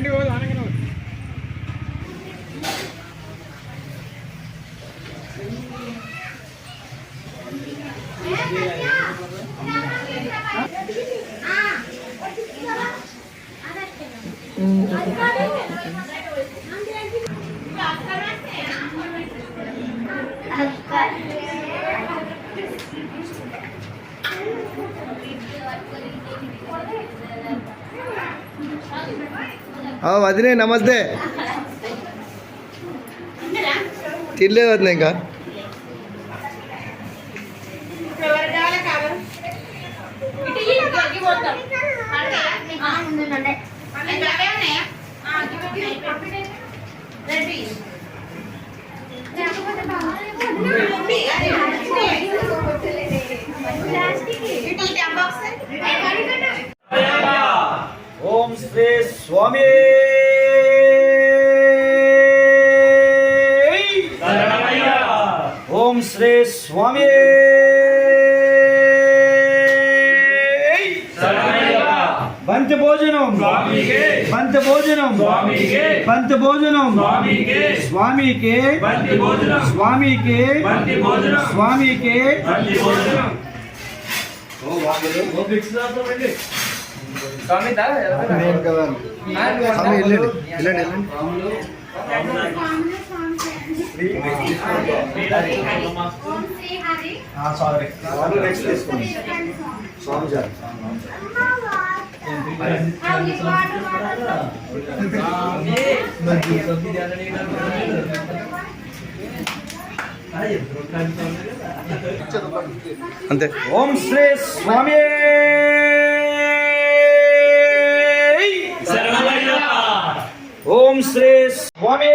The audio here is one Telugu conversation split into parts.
under oil ఆ, వదినే నమస్తే. తినలేదు వదిన ఇంకా. ఓం శ్రీ స్వామి ఓం శ్రీ స్వామి బంతి భోజనం బంతి భోజనం బంతి భోజనం స్వామికి స్వామికి స్వామికి నేను కదా అంతే. ఓం శ్రీ స్వామి ఓం శ్రీ స్వామి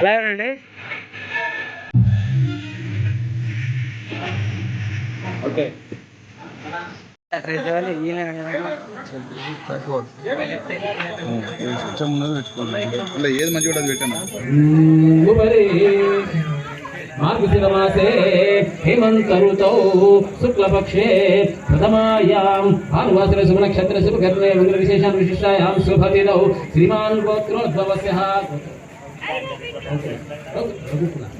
అలాగేనండి ఓకే. ఏది మంచిగా ఉంటుంది పెట్టాను ఉపరి మార్గశిరమాసే హేమంత ఋతౌ శుక్లపక్షే ప్రథమాయాం భానువాసర శుభ నక్షత్ర శుభ కర్ణే మంగళ విశేషాన్ విశిష్టాయాం శుభతిదౌ శ్రీమాన్ గోత్రోద్భవస్య. ఓకే కరిష్యే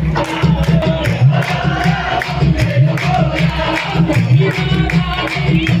Thank you.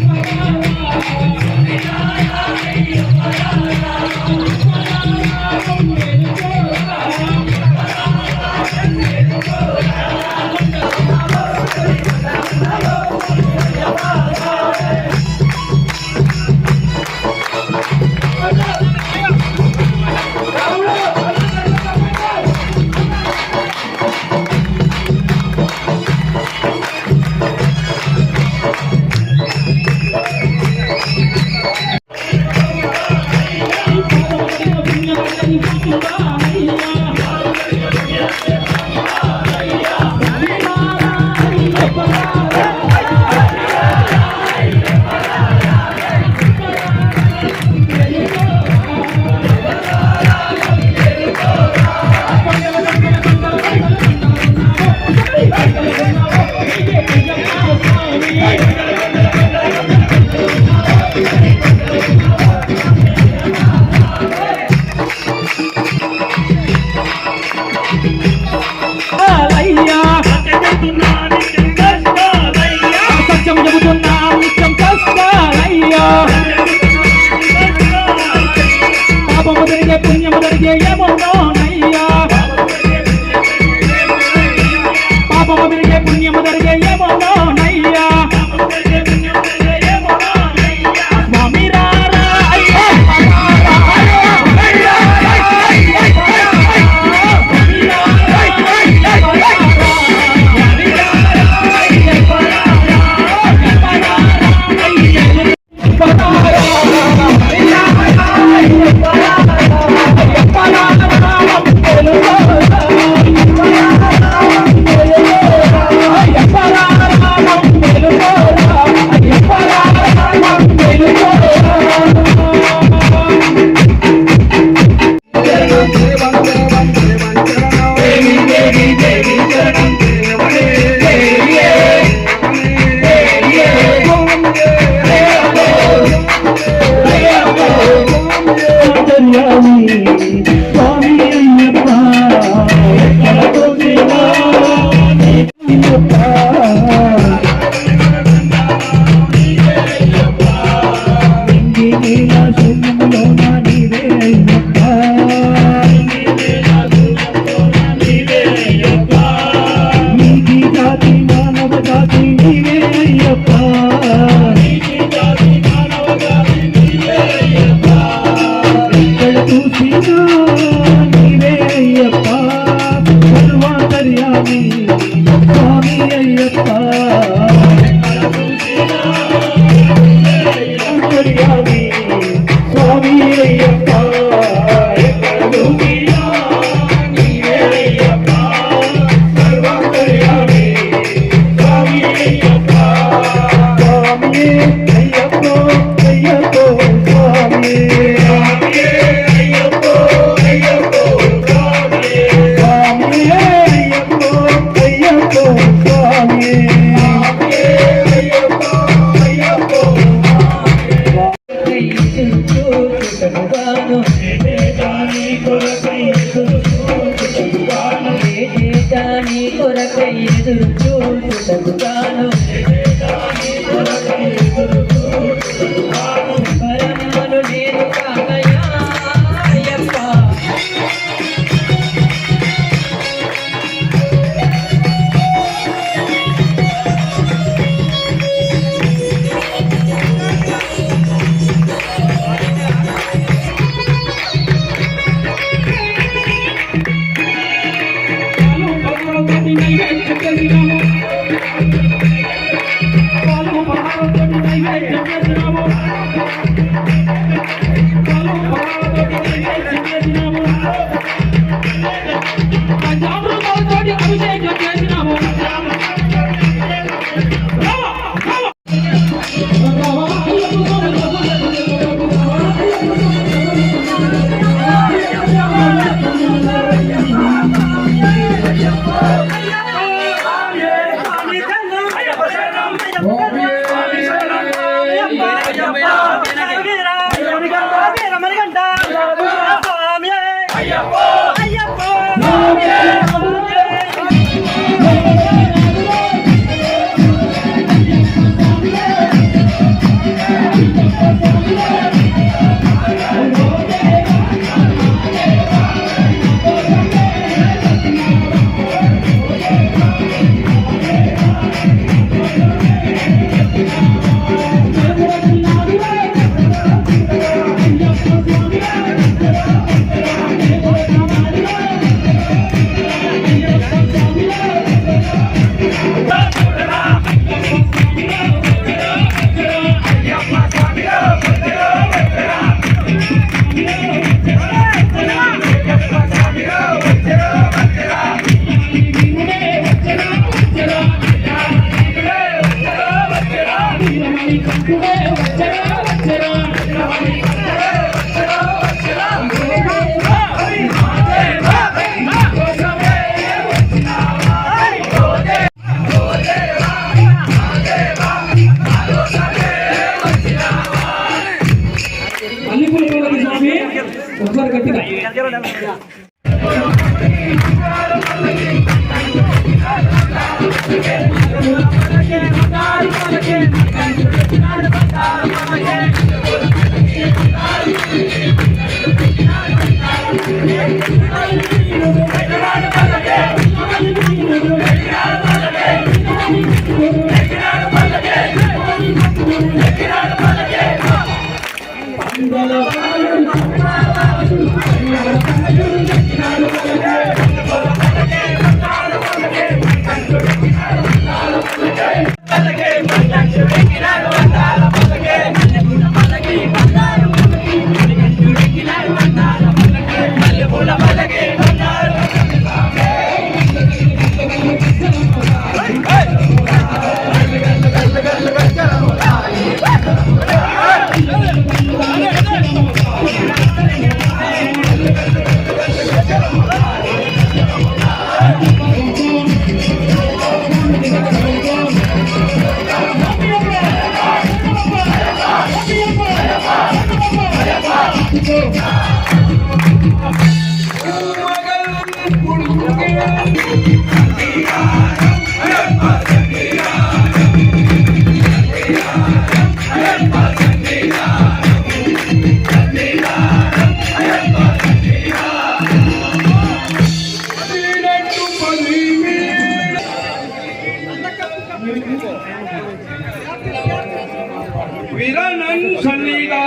Thank you. விரலன் சன்னிதா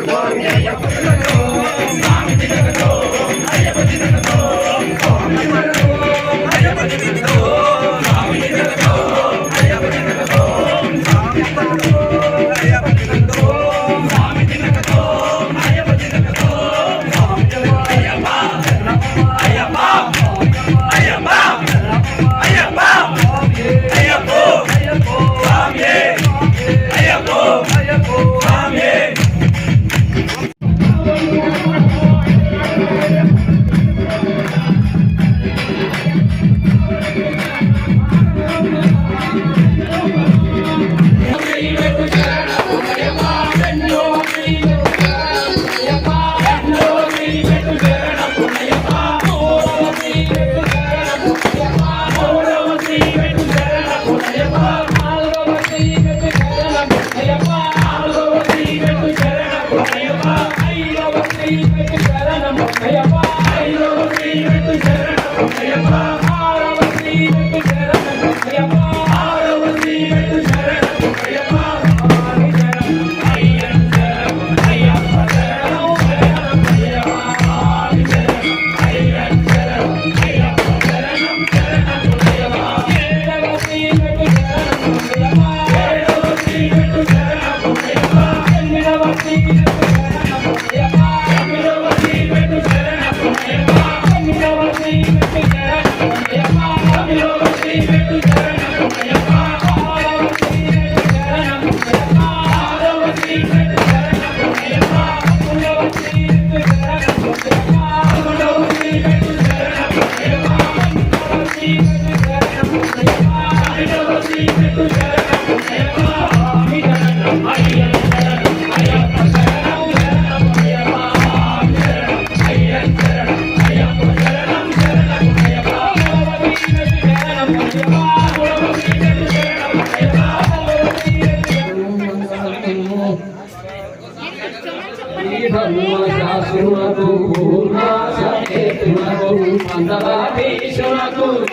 我们要胜利 Thank you.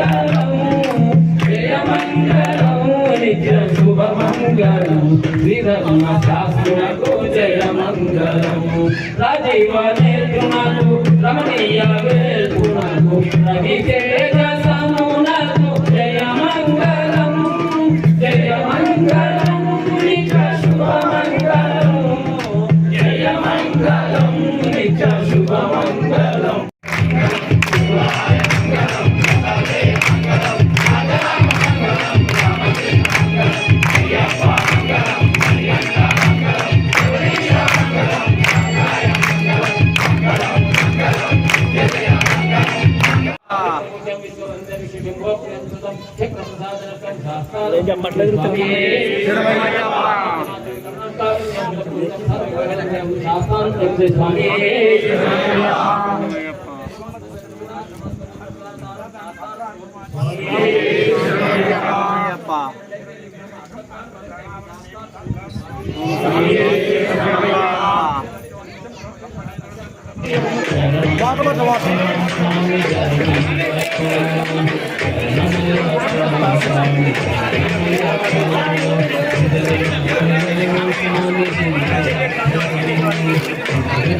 శుభమంగళం జయమంగళం నిత్య శుభమంగళం శ్రీధర్మ రాజీవ నేత్రునకు రమణీయ వేల్పునకు రవితేజ సమునకు భాగవత వాసన Thank you. Thank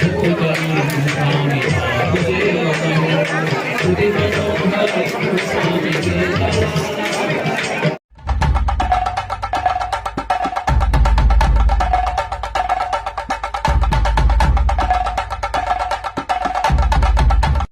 you.